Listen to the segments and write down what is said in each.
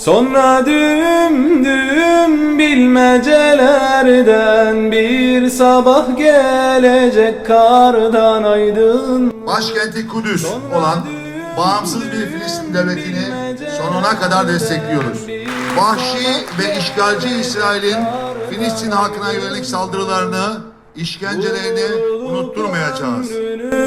Sonra düğüm düğüm bilmecelerden Bir sabah gelecek kardan aydın Başkenti Kudüs olan bağımsız bir Filistin devletini sonuna kadar destekliyoruz. Vahşi ve işgalci İsrail'in Filistin halkına yönelik saldırılarını, işkencelerini unutturmayacağız.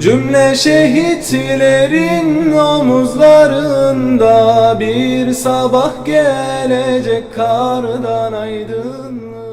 Cümle şehitlerin omuzlarında Bir sabah gelecek kardan aydınlık